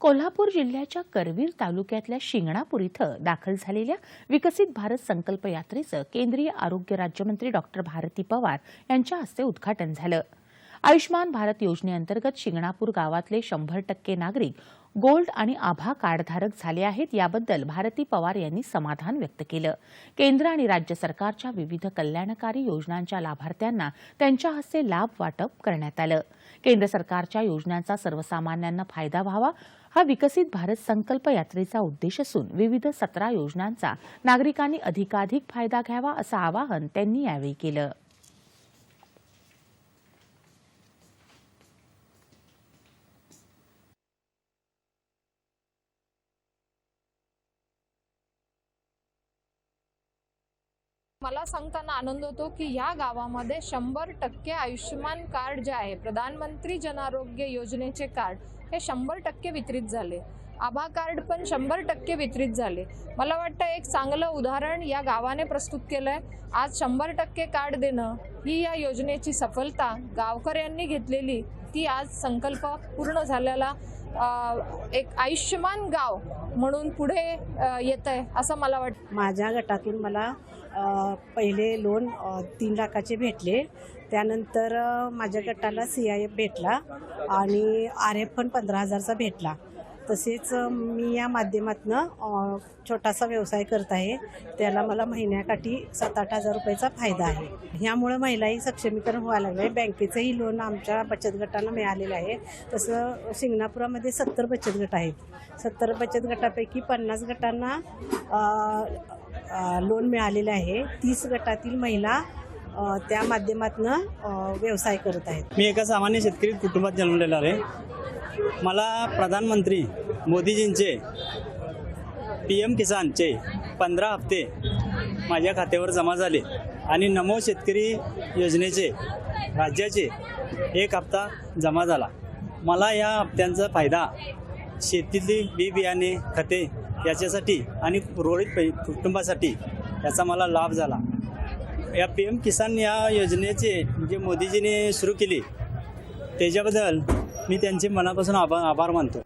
कोल्हापूर जिल्ह्याच्या करवीर तालुक्यातल्या शिंगणापूर इथं दाखल झालेल्या विकसित भारत संकल्प यात्रेचं केंद्रीय आरोग्य राज्यमंत्री डॉक्टर भारती पवार यांच्या हस्ते उद्घाटन झालं. आयुष्मान भारत योजनेअंतर्गत शिंगणापूर गावातले शंभर टक्के नागरिक गोल्ड आणि आभा कार्डधारक झाले आहेत याबद्दल भारती पवार यांनी समाधान व्यक्त केलं. केंद्र आणि राज्य सरकारच्या विविध कल्याणकारी योजनांच्या लाभार्थ्यांना त्यांच्या हस्ते लाभ वाटप करण्यात आलं. केंद्र सरकारच्या योजनांचा सर्वसामान्यांना फायदा व्हावा हा विकसित भारत संकल्प यात्रेचा उद्देश असून विविध सतरा योजनांचा नागरिकांनी अधिकाधिक फायदा घ्यावा असं आवाहन त्यांनी यावेळी केलं. मला सांगताना आनंद होतो की ह्या गावामध्ये शंभर टक्के आयुष्यमान कार्ड जे आहे प्रधानमंत्री जन आरोग्य योजनेचे कार्ड हे शंभर टक्के वितरित झाले. आभा कार्ड पण शंभर टक्के वितरित झाले. मला वाटतं एक चांगलं उदाहरण या गावाने प्रस्तुत केलंय. आज शंभर टक्के कार्ड देणं ही या योजनेची सफलता गावकऱ्यांनी घेतलेली ती आज संकल्प पूर्ण झालेला एक आयुष्यमान गाव म्हणून पुढे येत आहे असं मला वाटतं. माझ्या गटातून मला पहिले लोन तीन लाखाचे भेटले. त्यानंतर माझ्या गटाला सी आय एफ भेटला आणि आर एफ पण पंधरा हजारचा भेटला. तसेच मी या माध्यमातून छोटासा व्यवसाय करत आहे. त्याला मला महिन्याकाठी सात आठ हजार रुपयाचा फायदा आहे. ह्यामुळं महिलाही सक्षमीकरण व्हायला लागलं आहे बँकेचंही लोन आमच्या बचत गटाला मिळालेलं आहे. तसं शिंगणापुरामध्ये सत्तर बचत गट आहेत. सत्तर बचत गटापैकी पन्नास गटांना लोन मिळालेलं आहे. तीस गटातील महिला त्या माध्यमातून व्यवसाय करत आहेत. मी एका सामान्य शेतकरी कुटुंबात जन्मलेला आहे. मला प्रधानमंत्री मोदीजींचे पी एम किसानचे पंधरा हप्ते माझ्या खात्यावर जमा झाले आणि नमो शेतकरी योजनेचे राज्याचे एक हप्ता जमा झाला. मला या हप्त्यांचा फायदा शेतीतली बी बियाणे खते याच्यासाठी आणि उर्वरित पै कुटुंबासाठी याचा मला लाभ झाला. या पी एम किसान या योजनेचे जे मोदीजीने सुरू केली त्याच्याबद्दल मी त्यांचे मनापासून आभार आभार मानतो.